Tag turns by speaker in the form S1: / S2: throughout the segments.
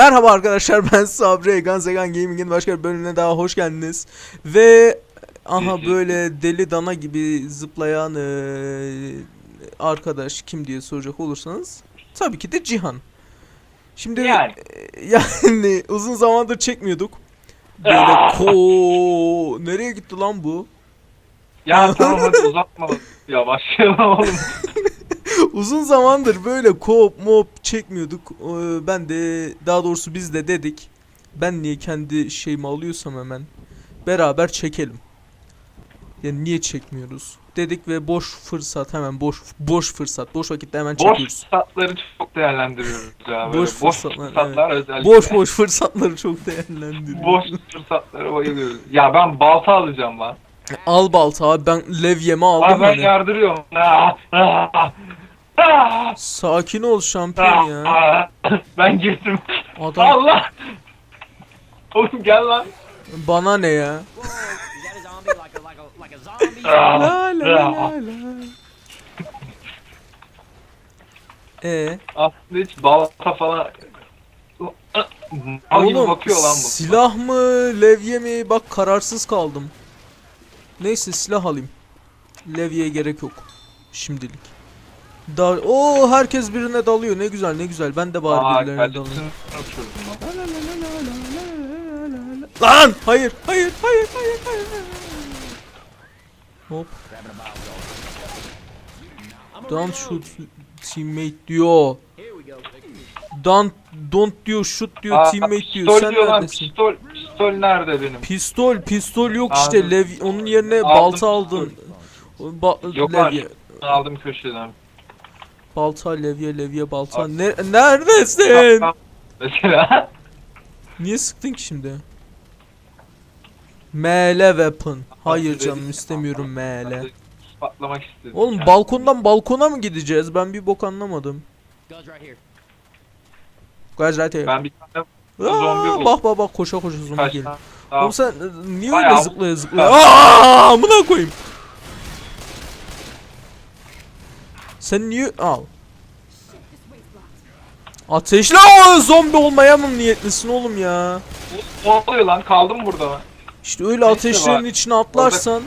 S1: Merhaba arkadaşlar ben Sabri Egan Zegan Gaming'in başka bir bölümüne daha hoş geldiniz. Ve aha böyle deli dana gibi zıplayan eee, arkadaş kim diye soracak olursanız tabii ki de Cihan. Şimdi
S2: Yani.
S1: e, yani uzun zamandır çekmiyorduk. Böyle ko nereye gitti lan bu?
S2: Ya tamam hadi uzatma. Ya başlayalım oğlum.
S1: Uzun zamandır böyle co-op mop çekmiyorduk. Ee, Ben de daha doğrusu biz de dedik. Ben niye kendi şeyimi alıyorsam hemen beraber çekelim. Yani niye çekmiyoruz? Dedik ve boş fırsat hemen boş boş fırsat boş vakitte hemen
S2: Boş
S1: çekiyoruz.
S2: fırsatları çok değerlendiriyoruz ya. Böyle
S1: Boş fırsatlar,
S2: fırsatlar özellikle.
S1: Boş boş fırsatları çok değerlendiriyoruz.
S2: Boş fırsatlara bayılıyoruz. Ya ben balta alacağım lan.
S1: Al balta abi ben levyemi aldım
S2: Abi ben
S1: hani.
S2: yardırıyorum. Ah, ah, ah,
S1: Sakin ol şampiyon ya.
S2: Ben girdim.
S1: Adam
S2: Allah. Oğlum gel lan.
S1: bana ne ya?
S3: Whoa, you got a zombie like a like a like a zombie?
S1: La la la la. E
S2: Aslında hiç balta falan... Mal gibi
S1: Oğlum
S2: bakıyor lan bu.
S1: silah mı levye mi bak kararsız kaldım. Neyse silah alayım. Levyeye gerek yok. Şimdilik. Dar o herkes birine dalıyor. Ne güzel ne güzel. Ben de bari
S2: Aa,
S1: birilerine dalayım.
S2: lan.
S1: Lan hayır hayır hayır hayır hayır. Hop. Don't shoot teammate diyor. Don't don't diyor shoot diyor
S2: Aa,
S1: teammate diyor. Sen
S2: diyor lan,
S1: neredesin?
S2: Pistol, pistol nerede benim?
S1: Pistol, pistol yok işte. Lev onun yerine
S2: Aldım
S1: balta aldın. Ba-
S2: Yok
S1: levye.
S2: Aldım köşeden.
S1: Balta, levye, levye, balta.
S2: Al.
S1: Ne neredesin?
S2: Mesela.
S1: Niye sıktın ki şimdi? Melee weapon. Hayır canım istemiyorum
S2: de Patlamak istedim.
S1: Oğlum
S2: Yani.
S1: balkondan balkona mı gideceğiz? Ben bir bok anlamadım.
S3: Guns right here.
S1: Guys right here.
S2: Ben bir tane zombi buldum.
S1: bak bak bak koşa koşa zombi geliyor. Oğlum sen e, niye öyle zıplaya zıplaya? Aa, amına koyayım. Sen niye al? Ateşle o zombi olmaya mı niyetlisin oğlum ya?
S2: Ne oluyor lan? Kaldım burada.
S1: İşte öyle
S2: Neyse
S1: ateşlerin
S2: bak,
S1: içine atlarsan,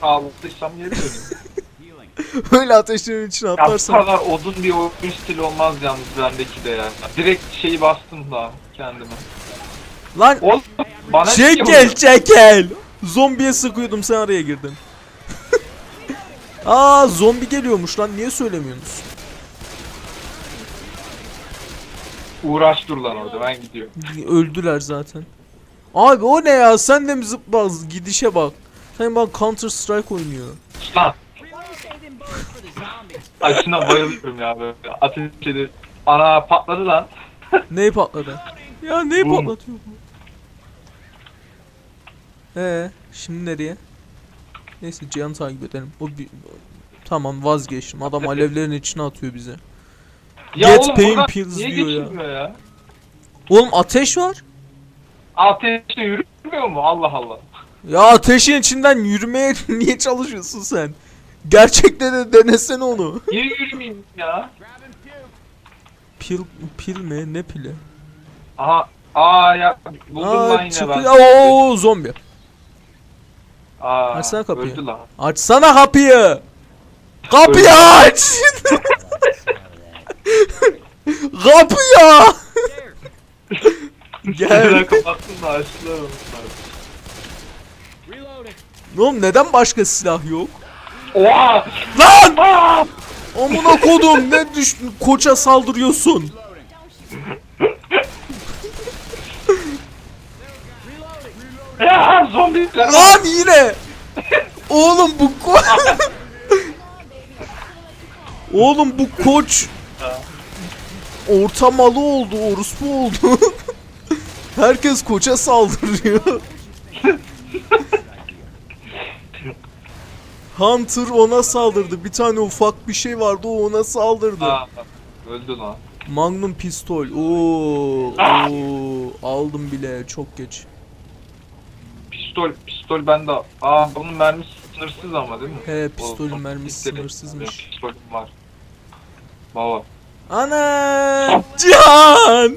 S2: Kaldıysam geri döneyim.
S1: Öyle ateşlerin içine
S2: ya bu
S1: atlarsan.
S2: kadar odun bir oyun stili olmaz yalnız bendeki de ya. Direkt şeyi bastım da kendime.
S1: Lan
S2: Oğlum bana vuruyor?
S1: çekel. Zombiye sıkıyordum sen araya girdin. Aa zombi geliyormuş lan niye söylemiyorsunuz?
S2: Uğraş dur lan orada ben gidiyorum.
S1: Öldüler zaten. Abi o ne ya? Sen de mi zıplaz? Gidişe bak. Sen bak Counter Strike oynuyor.
S2: Lan ay şuna bayılıyorum ya böyle. Ateş edip. Ana patladı lan.
S1: Neyi patladı? Ya neyi
S2: Boom.
S1: patlatıyor bu? Ee, şimdi nereye? Neyse Cihan'ı takip edelim. O bir... Tamam vazgeçtim. Adam alevlerin içine atıyor bizi.
S2: Ya
S1: Get
S2: oğlum
S1: pain pills
S2: niye
S1: diyor ya.
S2: ya?
S1: Oğlum ateş var.
S2: Ateşle yürümüyor mu? Allah Allah.
S1: Ya ateşin içinden yürümeye niye çalışıyorsun sen? Gerçekte de denesene onu.
S2: Niye yürümeyeyim ya?
S1: Pil pil mi? Ne pili?
S2: Aha. Aa ya buldum
S1: Aa,
S2: yine
S1: çıkıyor.
S2: ben.
S1: Oo zombi.
S2: Aa,
S1: Açsana kapıyı.
S2: Öldü lan.
S1: Açsana kapıyı. Kapıyı aç. kapıyı. Gel.
S2: Kapattım da açtılar.
S1: Oğlum neden başka silah yok?
S2: Oha!
S1: Lan! Amına kodum ne düştün koça saldırıyorsun.
S2: Ya zombiler!
S1: Lan yine. Oğlum bu ko Oğlum bu koç orta malı oldu, orospu oldu. Herkes koça saldırıyor. Hunter ona saldırdı. Bir tane ufak bir şey vardı o ona saldırdı.
S2: Aa, öldü lan.
S1: Magnum pistol. Oo,
S2: Ah!
S1: oo, aldım bile çok geç.
S2: Pistol, pistol bende. Aa bunun mermisi sınırsız ama değil mi?
S1: He
S2: O-
S1: pistolün
S2: o-
S1: mermisi sınırsızmış.
S2: Benim Pistolüm var. Baba.
S1: Ana! Cihan!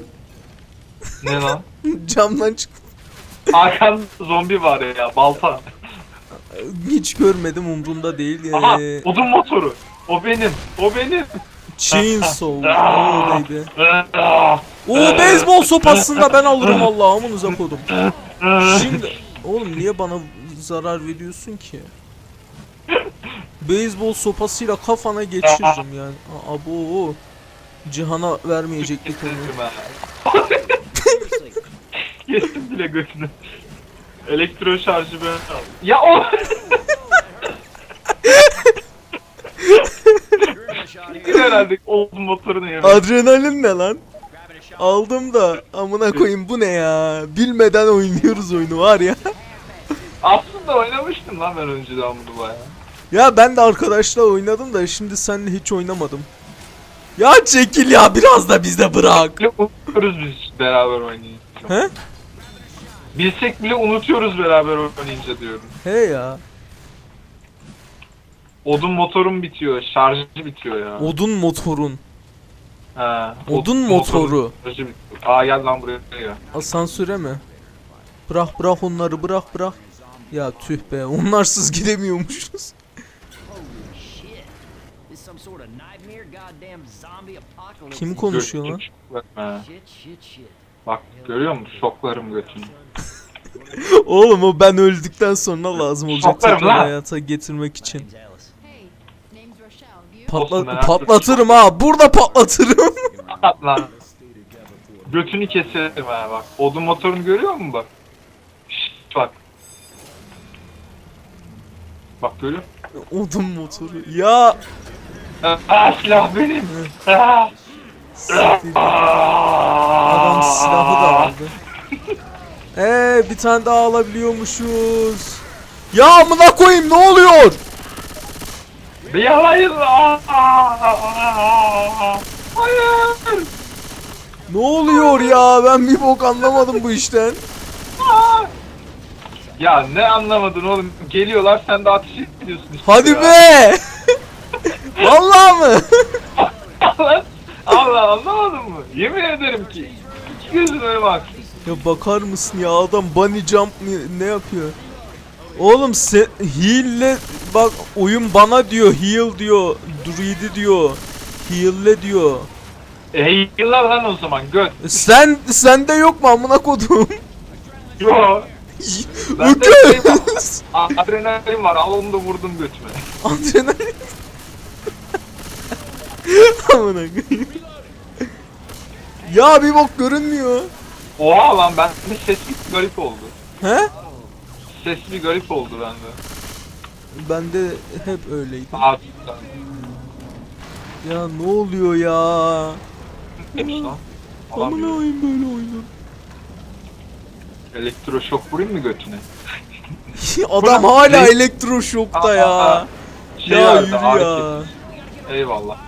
S2: Ne lan?
S1: Camdan çık.
S2: Arkanda zombi var ya balta.
S1: Hiç görmedim umurumda değil.
S2: Aha
S1: Ee,
S2: odun motoru. O benim. O benim.
S1: chainsaw. Oh baby.
S2: Ah,
S1: Oo beyzbol sopasında ben alırım Allah amınıza kodum. Şimdi oğlum niye bana zarar veriyorsun ki? Beyzbol sopasıyla kafana geçiririm yani. Aa, Abo. Cihan'a vermeyecektik onu.
S2: Kestim bile götünü. Elektro şarjı ben al. Ya o herhalde odun motorunu yemiş.
S1: Adrenalin ne lan? Aldım da amına koyayım bu ne ya? Bilmeden oynuyoruz oyunu var ya.
S2: Aslında oynamıştım lan ben önceden bunu baya.
S1: Ya ben de arkadaşla oynadım da şimdi seninle hiç oynamadım. Ya çekil ya biraz da bize bırak.
S2: Bile unutuyoruz biz beraber oynayınca.
S1: He?
S2: Bilsek bile unutuyoruz beraber oynayınca diyorum.
S1: He ya.
S2: Odun motorum bitiyor, şarjı bitiyor ya.
S1: Odun motorun.
S2: Ha,
S1: Odun motoru.
S2: Bitiyor. Aa gel lan buraya ya.
S1: Asansöre mi? Bırak bırak onları bırak bırak. Ya tüh be onlarsız gidemiyormuşuz. Kim konuşuyor lan?
S2: Ha,
S3: Shit shit shit.
S2: bak görüyor musun? Şoklarım götünü.
S1: Oğlum o ben öldükten sonra lazım olacak
S2: Şoklarım
S1: tekrar
S2: lan.
S1: hayata getirmek için. Patla patlatırım ha. Burada patlatırım.
S2: At lan. Götünü keserim ha bak. Odun motorunu görüyor musun bak? Şşt bak. Bak görüyor musun?
S1: Odun motoru. Ya.
S2: Aa silah benim.
S1: Siktir. Adam silahı da aldı. Eee bir tane daha alabiliyormuşuz. Ya amına koyayım ne oluyor?
S2: Bir hayır. Hayır.
S1: Ne oluyor ya? Ben bir bok anlamadım bu işten.
S2: Ya ne anlamadın oğlum? Geliyorlar sen de ateş ediyorsun işte
S1: Hadi
S2: ya.
S1: be. Vallahi mı?
S2: Allah, anlamadın mı? Yemin ederim ki. İki gözüme bak.
S1: ya bakar mısın ya adam bunny jump ne yapıyor? Oğlum se heal'le bak oyun bana diyor heal diyor druidi diyor heal'le diyor.
S2: E yıllar lan o zaman göt.
S1: Sen sende yok mu amına kodum?
S2: Yo. Bende şey.
S1: Öküz.
S2: Adrenalin var al onu da vurdum götüme.
S1: Adrenalin. amına koyayım. Ya bir bok görünmüyor.
S2: Oha lan ben de ses bir garip oldu.
S1: He?
S2: Ses bir garip oldu bende.
S1: Bende hep öyleydi.
S2: Abi.
S1: Ya ne oluyor ya?
S2: Neymiş lan?
S1: Amına koyayım böyle oyunu.
S2: Elektroşok vurayım mı götüne?
S1: Adam hala
S2: Ne?
S1: elektroşokta ya.
S2: Aa, Şey
S1: Ya
S2: vardı,
S1: yürü
S2: hareket.
S1: ya.
S2: Eyvallah.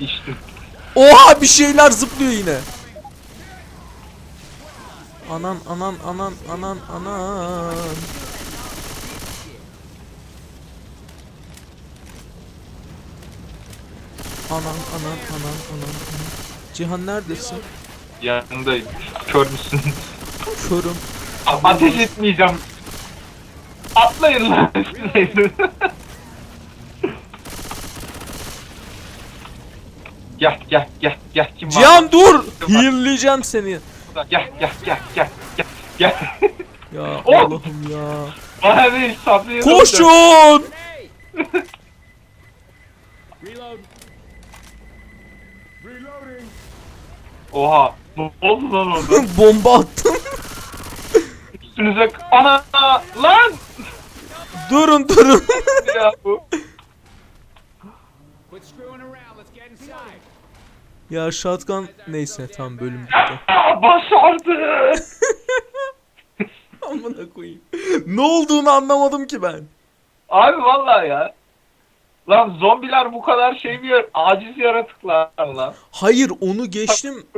S2: İçtim.
S1: Oha bir şeyler zıplıyor yine. Anan anan anan anan anan. Anan anan anan anan anan. Cihan neredesin?
S2: Yanındayım. Kör müsün?
S1: Körüm.
S2: A- Ateş etmeyeceğim. Atlayın lan. Gel gel gel gel kim var?
S1: Cihan dur! Heal'leyeceğim seni.
S2: Gel gel gel gel gel gel.
S1: Ya
S2: Oh!
S1: Allah'ım ya.
S2: Bana değil sabrıyı
S1: Koşun!
S3: Reload.
S2: Oha. Ne oldu lan orada?
S1: Bomba attım.
S2: Üstünüze ana lan
S1: durun durun.
S2: ya bu.
S1: Ya shotgun neyse tam bölüm bitti.
S2: Başardı.
S1: Amına koyayım. ne olduğunu anlamadım ki ben.
S2: Abi vallahi ya. Lan zombiler bu kadar şey bir aciz yaratıklar lan.
S1: Hayır onu geçtim.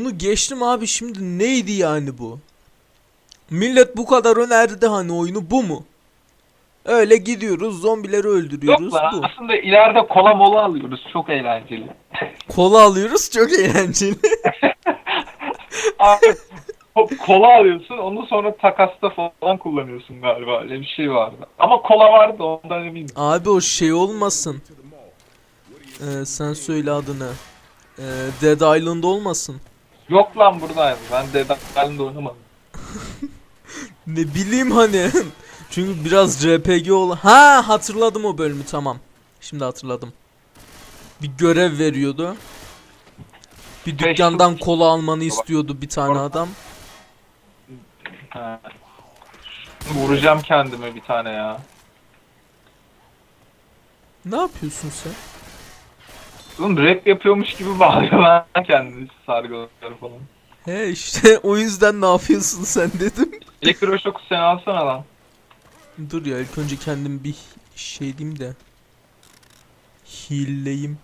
S1: Onu geçtim abi şimdi neydi yani bu? Millet bu kadar önerdi hani oyunu bu mu? Öyle gidiyoruz zombileri
S2: Yok
S1: öldürüyoruz
S2: lan
S1: bu.
S2: aslında ileride kola mola alıyoruz çok eğlenceli.
S1: Kola alıyoruz çok eğlenceli.
S2: Abi, kola alıyorsun onu sonra takasta falan kullanıyorsun galiba. Öyle bir şey vardı. Ama kola vardı ondan eminim.
S1: Abi o şey olmasın. Ee, sen söyle adını. Ee, Dead Island olmasın.
S2: Yok lan buradaydı. Ben Dead Island oynamadım.
S1: Ne bileyim hani. Çünkü biraz RPG ol. Ha hatırladım o bölümü tamam. Şimdi hatırladım. Bir görev veriyordu. Bir
S2: Beş
S1: dükkandan kola almanı istiyordu bir tane adam.
S2: Ha. Vuracağım kendime bir tane ya.
S1: Ne yapıyorsun sen?
S2: Oğlum rap yapıyormuş gibi bağırıyor lan kendini sargıları falan.
S1: He işte o yüzden ne yapıyorsun sen dedim.
S2: Elektroşoku sen alsana lan.
S1: Dur ya ilk önce kendim bir şey diyeyim de. Hilleyim.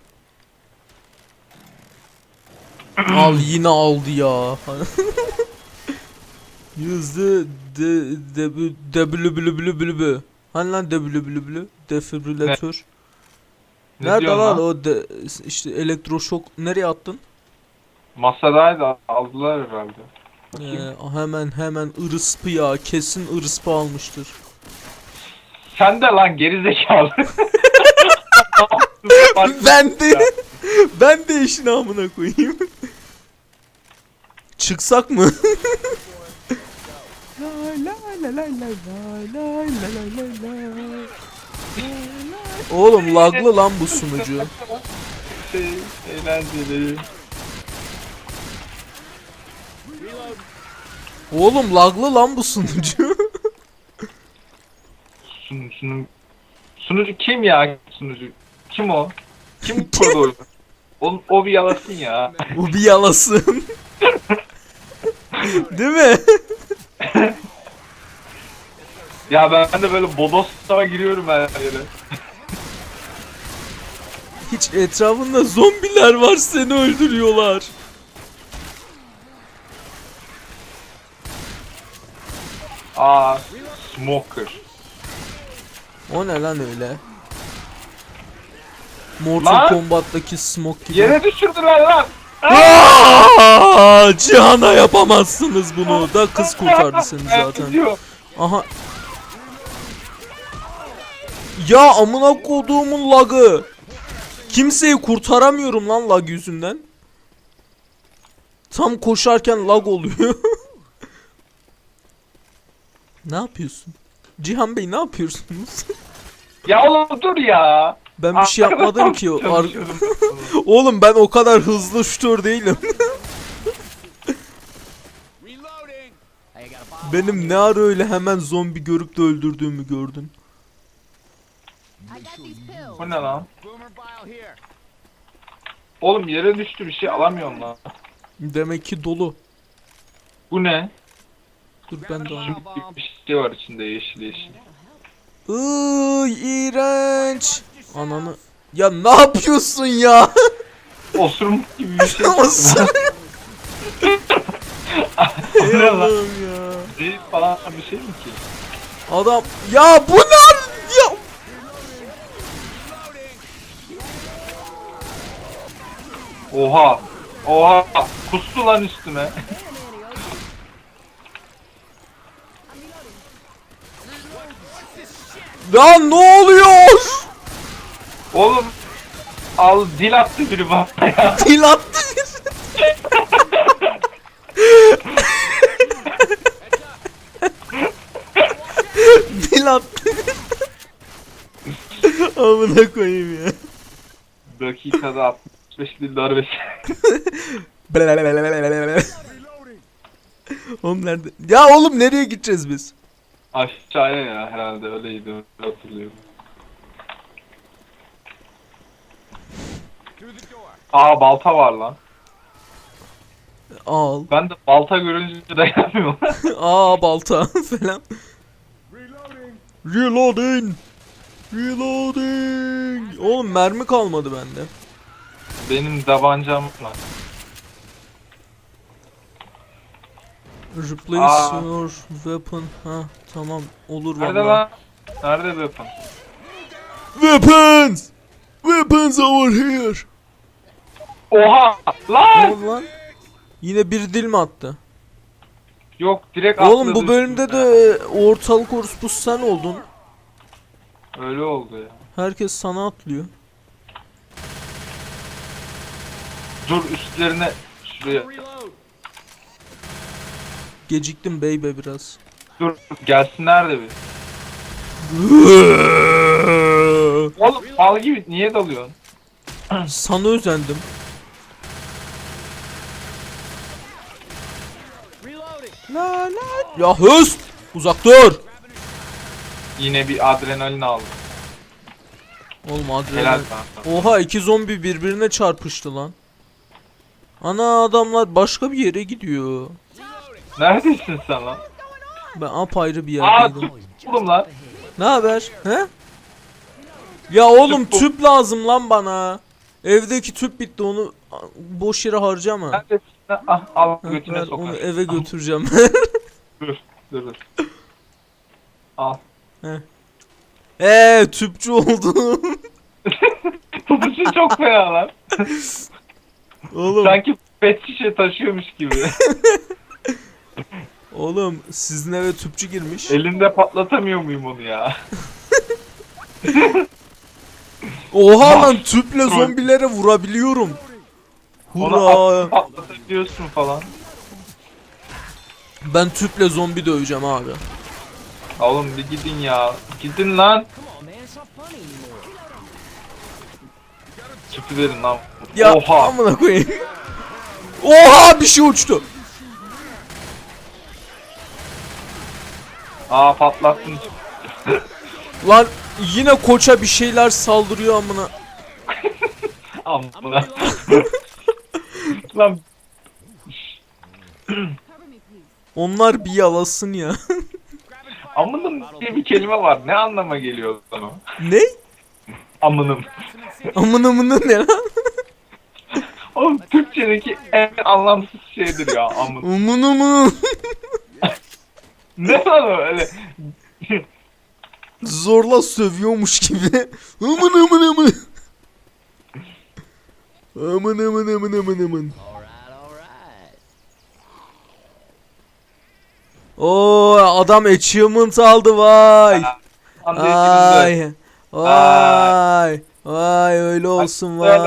S1: Al yine aldı ya. Yüzde de de de blü blü blü blü. Hani lan de blü blü? Defibrilatör.
S2: Ne
S1: Nerede lan o de, işte elektroşok nereye attın?
S2: Masadaydı aldılar herhalde.
S1: Ee, hemen hemen ırıspı ya kesin ırıspı almıştır.
S2: Sen de lan gerizekalı.
S1: ben de ben de işin amına koyayım. Çıksak mı? Oğlum laglı lan bu sunucu.
S2: şey eğlenceli.
S1: Oğlum laglı lan bu sunucu.
S2: Sun, sunu, sunucu kim ya sunucu? Kim o? Kim kurdu oyunu? O, o bir yalasın ya.
S1: bu bir yalasın. Değil mi?
S2: Ya ben de böyle bodoslama giriyorum her yere.
S1: Hiç etrafında zombiler var seni öldürüyorlar.
S2: Aa, smoker.
S1: O ne lan öyle? Mortal
S2: Lan!
S1: Kombat'taki smoke gibi.
S2: Yere düşürdüler lan.
S1: Aa, Cihan'a yapamazsınız bunu. Da kız kurtardı seni zaten. Aha. Ya amına koduğumun lagı. Kimseyi kurtaramıyorum lan lag yüzünden. Tam koşarken lag oluyor. ne yapıyorsun? Cihan Bey ne yapıyorsunuz?
S2: Ya oğlum dur ya.
S1: Ben bir şey yapmadım ki. Ar-. Oğlum ben o kadar hızlı şutör değilim. Benim ne ara öyle hemen zombi görüp de öldürdüğümü gördün.
S2: Bu ne lan? Oğlum yere düştü bir şey alamıyorum lan.
S1: Demek ki dolu.
S2: Bu ne?
S1: Dur ben de alayım.
S2: Bir şey var içinde yeşil yeşil.
S1: Iııı iğrenç. Ananı. Ya ne yapıyorsun ya?
S2: Osurmuş gibi bir şey. Bu ne lan?
S1: Ya.
S2: Değil falan bir şey mi ki?
S1: Adam ya bu ne? Ya
S2: Oha. Oha. Kustu lan üstüme.
S1: ya ne oluyor?
S2: Oğlum. Al dil attı biri bana ya.
S1: Dil attı Dil attı. Amına koyayım ya.
S2: Dakikada 65 dil darbesi.
S1: oğlum nerede? Ya oğlum nereye gideceğiz biz?
S2: Aşağıya ya herhalde öyleydi öyle hatırlıyorum. Aa balta var lan.
S1: Al.
S2: Ben de balta görünce dayanamıyorum.
S1: Aa balta falan. Reloading. Reloading. Oğlum mermi kalmadı bende.
S2: Benim tabancam var.
S1: Replace
S2: Aa.
S1: your weapon. Ha tamam olur
S2: Nerede
S1: vallahi.
S2: lan? Nerede weapon?
S1: Weapons. Weapons over here.
S2: Oha!
S1: Ne
S2: Lan!
S1: oldu lan? Yine bir dil mi attı?
S2: Yok direkt
S1: Oğlum
S2: atladı
S1: bu bölümde
S2: üstüne.
S1: de ortalık orospusu sen oldun.
S2: Öyle oldu ya.
S1: Herkes sana atlıyor.
S2: Dur üstlerine şuraya.
S3: Reload.
S1: Geciktim beybe biraz.
S2: Dur gelsinler de bir. Oğlum mal gibi niye dalıyorsun?
S1: Sana özendim. La la. Ya hız! Uzak dur!
S2: Yine bir adrenalin aldım.
S1: Oğlum
S2: Helal
S1: adrenalin.
S2: sana.
S1: Oha iki zombi birbirine çarpıştı lan. Ana adamlar başka bir yere gidiyor.
S2: Neredesin sen lan?
S1: Ben apayrı bir
S2: Aa
S1: yerdeydim.
S2: buldum lan.
S1: Ne haber? He? Ya oğlum
S2: Tüp
S1: tüp lazım lan bana. Evdeki tüp bitti onu a, boş yere harcama.
S2: Neredesin? lan? Ah al
S1: Ha,
S2: götüne
S1: ver,
S2: sokar.
S1: onu eve götüreceğim.
S2: Dur dur dur. Al.
S1: Eee tüpçü oldum.
S2: Tutuşun çok fena lan.
S1: oğlum
S2: Sanki pet şişe taşıyormuş gibi.
S1: Oğlum sizin eve tüpçü girmiş.
S2: Elinde patlatamıyor muyum onu ya?
S1: Oha lan tüple zombilere vurabiliyorum. Hurra.
S2: at- patlatabiliyorsun falan.
S1: Ben tüple zombi döveceğim abi.
S2: Oğlum bir gidin ya. Gidin lan. Tüpü verin lan.
S1: Ya
S2: Oha.
S1: amına koyayım. Oha bir şey uçtu.
S2: Aa patlattın.
S1: Lan yine koça bir şeyler saldırıyor amına.
S2: Amına. lan.
S1: Onlar bir yalasın ya.
S2: amının diye bir kelime var. Ne anlama geliyor lan o?
S1: ne?
S2: Amının.
S1: Amına amına ne lan?
S2: Oğlum Türkçedeki en anlamsız şeydir ya amın.
S1: Amına.
S2: Ne lan o öyle?
S1: Zorla sövüyormuş gibi. Aman aman aman. Aman aman aman aman aman. Oo adam achievement aldı vay.
S2: Anlayışınızı.
S1: Vay. Vay. Öyle olsun vay.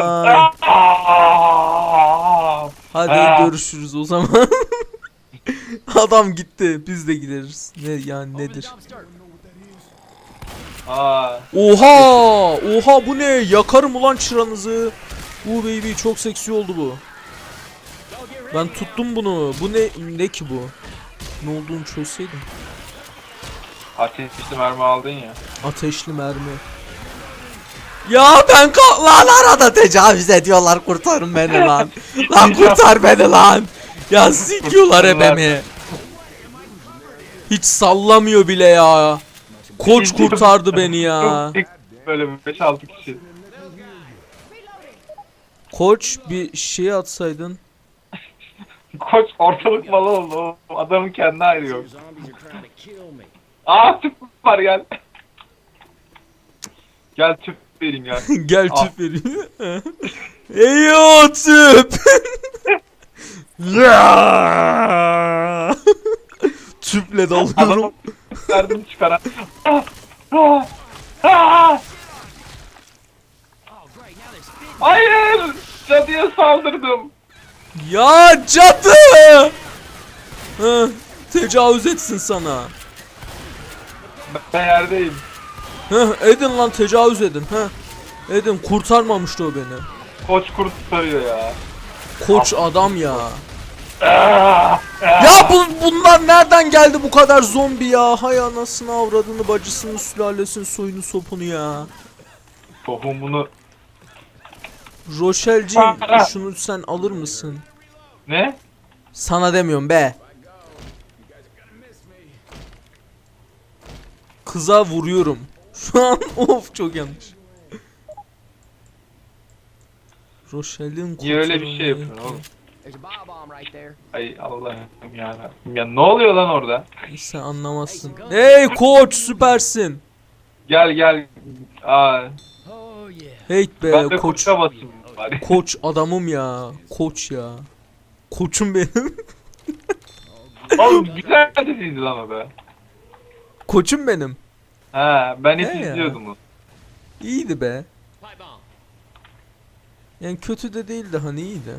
S1: Hadi görüşürüz o zaman. Adam gitti. Biz de gideriz. Ne yani nedir?
S2: Aa,
S1: Oha! Oha bu ne? Yakarım ulan çıranızı. Bu baby çok seksi oldu bu. Ben tuttum bunu. Bu ne ne ki bu? Ne olduğunu çözseydim.
S2: ateşli mermi aldın ya.
S1: Ateşli mermi. Ya ben ka- lan arada tecavüz ediyorlar kurtarın beni lan. lan kurtar beni lan. Ya sikiyorlar ebemi. Hiç sallamıyor bile ya. Koç kurtardı beni ya.
S2: Böyle 5-6 kişi.
S1: Koç bir şey atsaydın.
S2: Koç ortalık malı oldu. Adamın kendi ayrı yok. Aa tüp var gel. Gel tüp vereyim ya.
S1: Gel tüp vereyim. Eyo tüp. Ya! Tüple dalıyorum.
S2: Adam derdini çıkaran. Ah, ah, ah!
S3: Oh.
S2: Hayır! Cadıya saldırdım.
S1: Ya cadı! Hı, tecavüz etsin sana.
S2: Ben yerdeyim.
S1: Hı, edin lan tecavüz edin. Hı. Edin kurtarmamıştı o beni.
S2: Koç kurtarıyor ya.
S1: Koç adam ya. Ya bu bunlar nereden geldi bu kadar zombi ya? Hay anasını avradını bacısını sülalesini soyunu sopunu ya.
S2: Tohumunu...
S1: Rochel'cim şunu sen alır mısın?
S2: Ne?
S1: Sana demiyorum be. Kıza vuruyorum. Şu an of çok yanlış. Rochel'in
S2: Niye öyle bir şey yapıyorsun oğlum?
S3: There's a bob bomb right there.
S2: Ay Allah'ım ya. Ya ne oluyor lan orada?
S1: Sen anlamazsın. Hey koç süpersin.
S2: Gel gel. Aa,
S3: Oh.
S1: Hey be
S2: ben de
S1: koç.
S2: koça basayım bari.
S1: Koç adamım ya. Koç ya. Koçum benim.
S2: Oğlum güzel diziydi lan o be.
S1: Koçum benim.
S2: Ha ben hiç
S1: ya.
S2: izliyordum onu.
S1: İyiydi be. Yani kötü de değildi hani iyiydi.